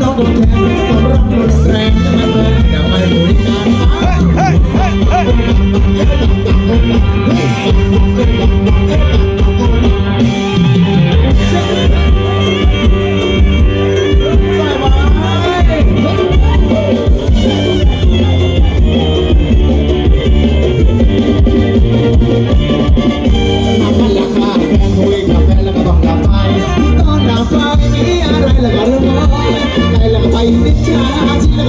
รู้เกิน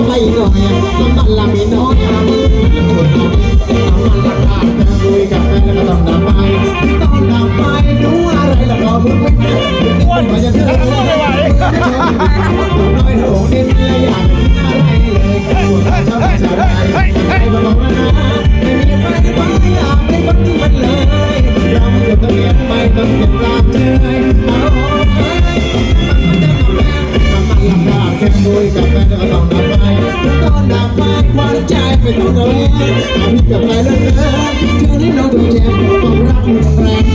ไปหน่อยน้ำมันละมีน้อยอามือมันชนเอาน้ำมันราคาแพงคุยกับแฟนแล้วก็ต้องดับไฟตอนดับไฟรู้อะไรล้วก็มึงไม่ได้อ้วนมาจะเธอไม่ไหวน้อยโถนิดเลยอยากอะไรเลยปวดชอบจะได้ใครมาบอกนะไม่มีไฟฟ้าอยากเป็นคนที่มันเลยเราไม่ต้องเรียนไม่ต้องเรียนตามเธอเอาไปมันลำบากแค่คุยกับแฟนก็ ต้องดับไฟตอนดับไฟควันใจไปต้องระแวงเอาพี่กับไปแล้วเธอเธอนี่น้องตัวเจ็บความรักมันแรง